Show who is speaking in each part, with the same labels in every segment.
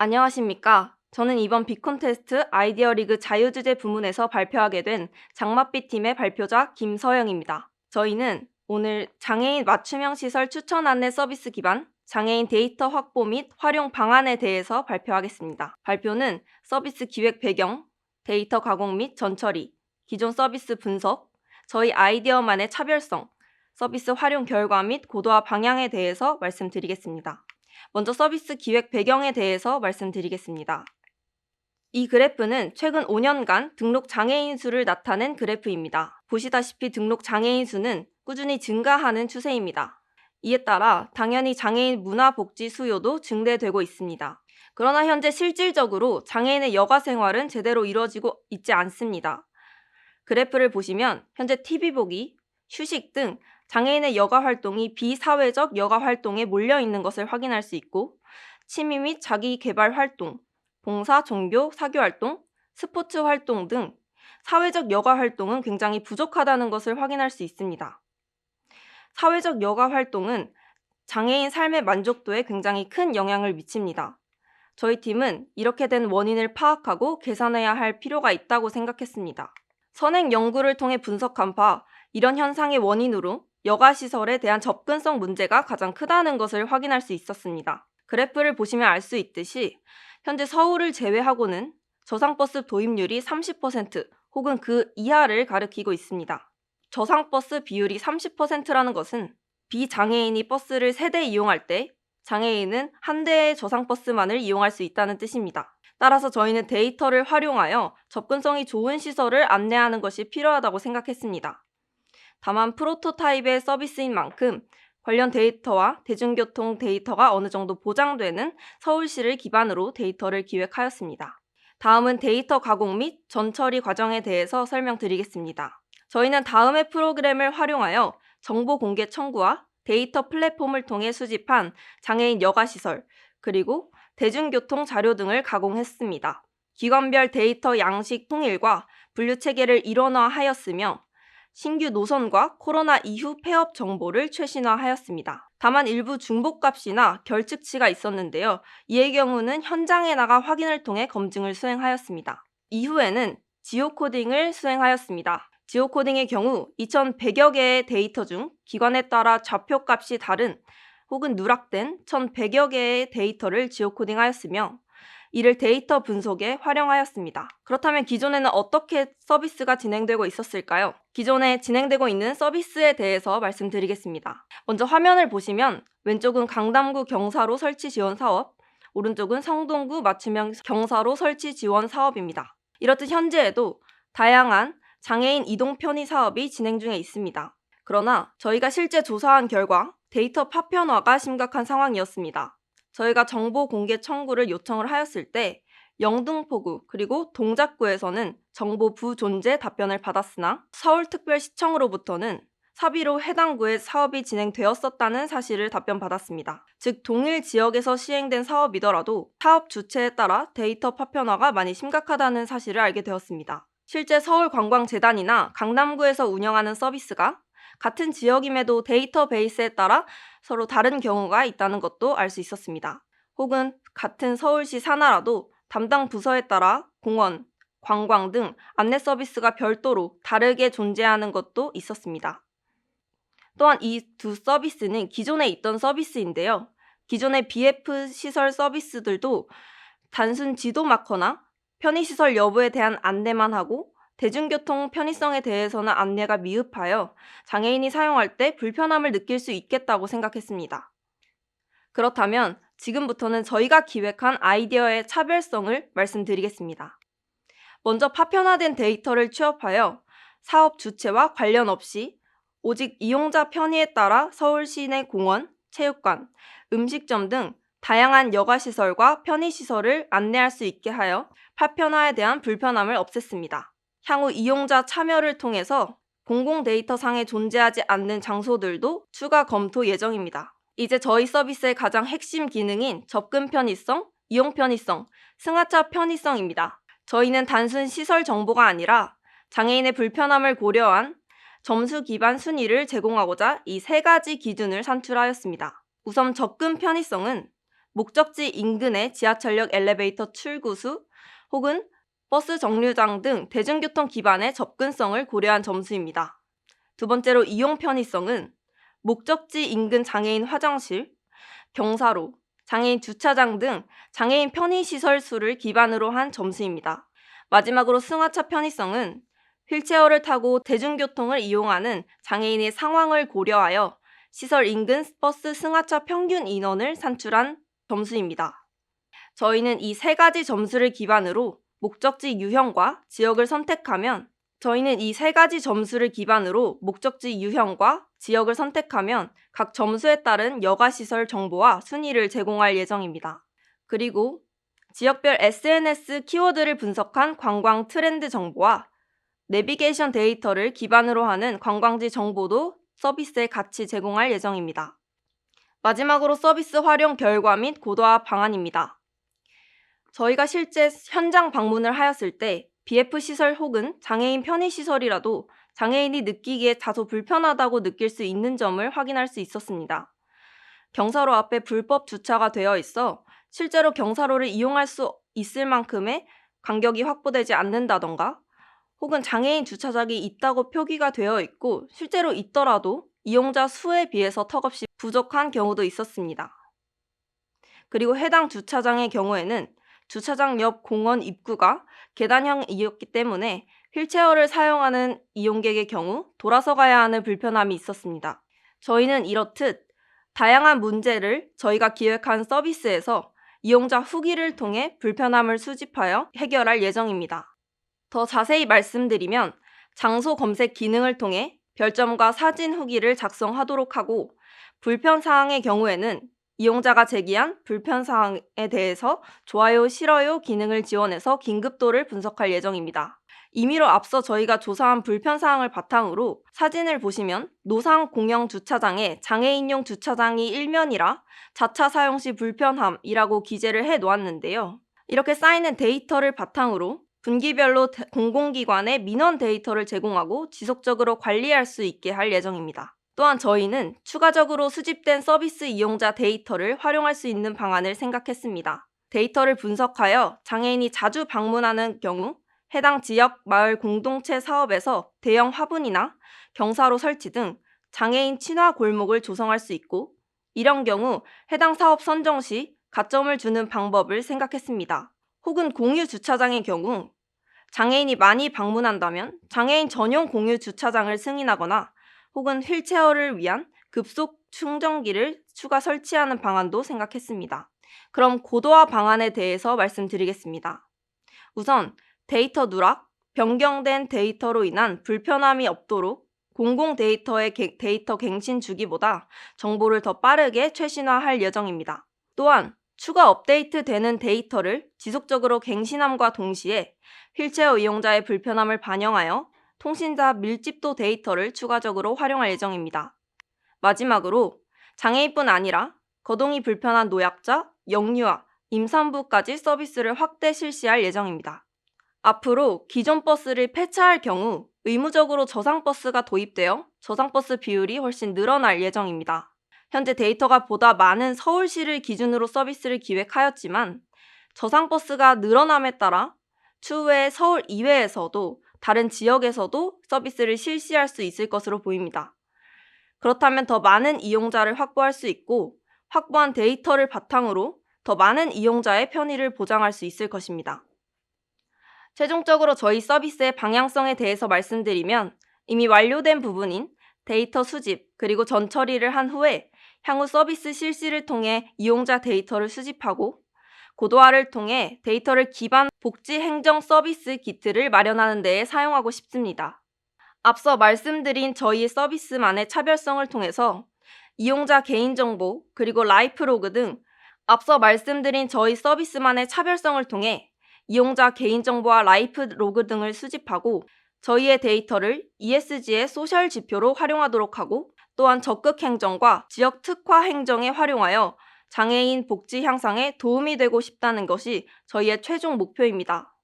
Speaker 1: 안녕하십니까. 저는 이번 비콘테스트 아이디어 리그 자유주제 부문에서 발표하게 된 장맛빛 팀의 발표자 김서영입니다. 저희는 오늘 장애인 맞춤형 시설 추천 안내 서비스 기반 장애인 데이터 확보 및 활용 방안에 대해서 발표하겠습니다. 발표는 서비스 기획 배경, 데이터 가공 및 전처리, 기존 서비스 분석, 저희 아이디어만의 차별성, 서비스 활용 결과 및 고도화 방향에 대해서 말씀드리겠습니다. 먼저 서비스 기획 배경에 대해서 말씀드리겠습니다. 이 그래프는 최근 5년간 등록 장애인 수를 나타낸 그래프입니다. 보시다시피 등록 장애인 수는 꾸준히 증가하는 추세입니다. 이에 따라 당연히 장애인 문화 복지 수요도 증대되고 있습니다. 그러나 현재 실질적으로 장애인의 여가 생활은 제대로 이루어지고 있지 않습니다. 그래프를 보시면 현재 TV 보기, 휴식 등 장애인의 여가 활동이 비사회적 여가 활동에 몰려 있는 것을 확인할 수 있고 취미 및 자기 개발 활동, 봉사, 종교, 사교 활동, 스포츠 활동 등 사회적 여가 활동은 굉장히 부족하다는 것을 확인할 수 있습니다. 사회적 여가 활동은 장애인 삶의 만족도에 굉장히 큰 영향을 미칩니다. 저희 팀은 이렇게 된 원인을 파악하고 개선해야 할 필요가 있다고 생각했습니다. 선행 연구를 통해 분석한 바 이런 현상의 원인으로 여가시설에 대한 접근성 문제가 가장 크다는 것을 확인할 수 있었습니다. 그래프를 보시면 알 수 있듯이 현재 서울을 제외하고는 저상버스 도입률이 30% 혹은 그 이하를 가리키고 있습니다. 저상버스 비율이 30%라는 것은 비장애인이 버스를 세대 이용할 때 장애인은 한 대의 저상버스만을 이용할 수 있다는 뜻입니다. 따라서 저희는 데이터를 활용하여 접근성이 좋은 시설을 안내하는 것이 필요하다고 생각했습니다. 다만 프로토타입의 서비스인 만큼 관련 데이터와 대중교통 데이터가 어느 정도 보장되는 서울시를 기반으로 데이터를 기획하였습니다. 다음은 데이터 가공 및 전처리 과정에 대해서 설명드리겠습니다. 저희는 다음의 프로그램을 활용하여 정보 공개 청구와 데이터 플랫폼을 통해 수집한 장애인 여가시설, 그리고 대중교통 자료 등을 가공했습니다. 기관별 데이터 양식 통일과 분류 체계를 일원화하였으며 신규 노선과 코로나 이후 폐업 정보를 최신화하였습니다. 다만 일부 중복값이나 결측치가 있었는데요. 이의 경우는 현장에 나가 확인을 통해 검증을 수행하였습니다. 이후에는 지오코딩을 수행하였습니다. 지오코딩의 경우 2100여 개의 데이터 중 기관에 따라 좌표값이 다른 혹은 누락된 1100여 개의 데이터를 지오코딩하였으며 이를 데이터 분석에 활용하였습니다. 그렇다면 기존에는 어떻게 서비스가 진행되고 있었을까요? 기존에 진행되고 있는 서비스에 대해서 말씀드리겠습니다. 먼저 화면을 보시면 왼쪽은 강남구 경사로 설치 지원 사업, 오른쪽은 성동구 맞춤형 경사로 설치 지원 사업입니다. 이렇듯 현재에도 다양한 장애인 이동 편의 사업이 진행 중에 있습니다. 그러나 저희가 실제 조사한 결과 데이터 파편화가 심각한 상황이었습니다. 저희가 정보 공개 청구를 요청을 하였을 때 영등포구 그리고 동작구에서는 정보 부 존재 답변을 받았으나 서울특별시청으로부터는 사비로 해당 구에 사업이 진행되었었다는 사실을 답변받았습니다. 즉 동일 지역에서 시행된 사업이더라도 사업 주체에 따라 데이터 파편화가 많이 심각하다는 사실을 알게 되었습니다. 실제 서울관광재단이나 강남구에서 운영하는 서비스가 같은 지역임에도 데이터베이스에 따라 서로 다른 경우가 있다는 것도 알 수 있었습니다. 혹은 같은 서울시 산하라도 담당 부서에 따라 공원, 관광 등 안내 서비스가 별도로 다르게 존재하는 것도 있었습니다. 또한 이 두 서비스는 기존에 있던 서비스인데요. 기존의 BF 시설 서비스들도 단순 지도 마커나 편의시설 여부에 대한 안내만 하고 대중교통 편의성에 대해서는 안내가 미흡하여 장애인이 사용할 때 불편함을 느낄 수 있겠다고 생각했습니다. 그렇다면 지금부터는 저희가 기획한 아이디어의 차별성을 말씀드리겠습니다. 먼저 파편화된 데이터를 취업하여 사업 주체와 관련 없이 오직 이용자 편의에 따라 서울 시내 공원, 체육관, 음식점 등 다양한 여가시설과 편의시설을 안내할 수 있게 하여 파편화에 대한 불편함을 없앴습니다. 향후 이용자 참여를 통해서 공공 데이터상에 존재하지 않는 장소들도 추가 검토 예정입니다. 이제 저희 서비스의 가장 핵심 기능인 접근 편의성, 이용 편의성, 승하차 편의성입니다. 저희는 단순 시설 정보가 아니라 장애인의 불편함을 고려한 점수 기반 순위를 제공하고자 이 세 가지 기준을 산출하였습니다. 우선 접근 편의성은 목적지 인근의 지하철역 엘리베이터 출구 수 혹은 버스 정류장 등 대중교통 기반의 접근성을 고려한 점수입니다. 두 번째로 이용 편의성은 목적지 인근 장애인 화장실, 경사로, 장애인 주차장 등 장애인 편의시설 수를 기반으로 한 점수입니다. 마지막으로 승하차 편의성은 휠체어를 타고 대중교통을 이용하는 장애인의 상황을 고려하여 시설 인근 버스 승하차 평균 인원을 산출한 점수입니다. 저희는 이 세 가지 점수를 기반으로 목적지 유형과 지역을 선택하면 저희는 이 세 가지 점수를 기반으로 목적지 유형과 지역을 선택하면 각 점수에 따른 여가시설 정보와 순위를 제공할 예정입니다. 그리고 지역별 SNS 키워드를 분석한 관광 트렌드 정보와 내비게이션 데이터를 기반으로 하는 관광지 정보도 서비스에 같이 제공할 예정입니다. 마지막으로 서비스 활용 결과 및 고도화 방안입니다. 저희가 실제 현장 방문을 하였을 때 BF 시설 혹은 장애인 편의 시설이라도 장애인이 느끼기에 다소 불편하다고 느낄 수 있는 점을 확인할 수 있었습니다. 경사로 앞에 불법 주차가 되어 있어 실제로 경사로를 이용할 수 있을 만큼의 간격이 확보되지 않는다던가 혹은 장애인 주차장이 있다고 표기가 되어 있고 실제로 있더라도 이용자 수에 비해서 턱없이 부족한 경우도 있었습니다. 그리고 해당 주차장의 경우에는 주차장 옆 공원 입구가 계단형이었기 때문에 휠체어를 사용하는 이용객의 경우 돌아서 가야 하는 불편함이 있었습니다. 저희는 이렇듯 다양한 문제를 저희가 기획한 서비스에서 이용자 후기를 통해 불편함을 수집하여 해결할 예정입니다. 더 자세히 말씀드리면 장소 검색 기능을 통해 별점과 사진 후기를 작성하도록 하고 불편 사항의 경우에는 이용자가 제기한 불편 사항에 대해서 좋아요, 싫어요 기능을 지원해서 긴급도를 분석할 예정입니다. 임의로 앞서 저희가 조사한 불편 사항을 바탕으로 사진을 보시면 노상 공영 주차장에 장애인용 주차장이 일면이라 자차 사용 시 불편함이라고 기재를 해 놓았는데요. 이렇게 쌓이는 데이터를 바탕으로 분기별로 공공기관에 민원 데이터를 제공하고 지속적으로 관리할 수 있게 할 예정입니다. 또한 저희는 추가적으로 수집된 서비스 이용자 데이터를 활용할 수 있는 방안을 생각했습니다. 데이터를 분석하여 장애인이 자주 방문하는 경우 해당 지역 마을 공동체 사업에서 대형 화분이나 경사로 설치 등 장애인 친화 골목을 조성할 수 있고 이런 경우 해당 사업 선정 시 가점을 주는 방법을 생각했습니다. 혹은 공유 주차장의 경우 장애인이 많이 방문한다면 장애인 전용 공유 주차장을 승인하거나 혹은 휠체어를 위한 급속 충전기를 추가 설치하는 방안도 생각했습니다. 그럼 고도화 방안에 대해서 말씀드리겠습니다. 우선 데이터 누락, 변경된 데이터로 인한 불편함이 없도록 공공 데이터의 데이터 갱신 주기보다 정보를 더 빠르게 최신화할 예정입니다. 또한 추가 업데이트 되는 데이터를 지속적으로 갱신함과 동시에 휠체어 이용자의 불편함을 반영하여 통신사 밀집도 데이터를 추가적으로 활용할 예정입니다. 마지막으로 장애인뿐 아니라 거동이 불편한 노약자, 영유아, 임산부까지 서비스를 확대 실시할 예정입니다. 앞으로 기존 버스를 폐차할 경우 의무적으로 저상버스가 도입되어 저상버스 비율이 훨씬 늘어날 예정입니다. 현재 데이터가 보다 많은 서울시를 기준으로 서비스를 기획하였지만 저상버스가 늘어남에 따라 추후에 서울 이외에서도 다른 지역에서도 서비스를 실시할 수 있을 것으로 보입니다. 그렇다면 더 많은 이용자를 확보할 수 있고 확보한 데이터를 바탕으로 더 많은 이용자의 편의를 보장할 수 있을 것입니다. 최종적으로 저희 서비스의 방향성에 대해서 말씀드리면 이미 완료된 부분인 데이터 수집 그리고 전 처리를 한 후에 향후 서비스 실시를 통해 이용자 데이터를 수집하고 고도화를 통해 데이터를 기반 복지 행정 서비스 기트를 마련하는 데에 사용하고 싶습니다. 앞서 말씀드린 저희 서비스만의 차별성을 통해서 이용자 개인정보 그리고 라이프 로그 등 앞서 말씀드린 저희 서비스만의 차별성을 통해 이용자 개인정보와 라이프 로그 등을 수집하고 저희의 데이터를 ESG의 소셜 지표로 활용하도록 하고 또한 적극 행정과 지역 특화 행정에 활용하여 장애인 복지 향상에 도움이 되고 싶다는 것이 저희의 최종 목표입니다.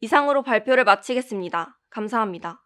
Speaker 1: 이상으로 발표를 마치겠습니다. 감사합니다.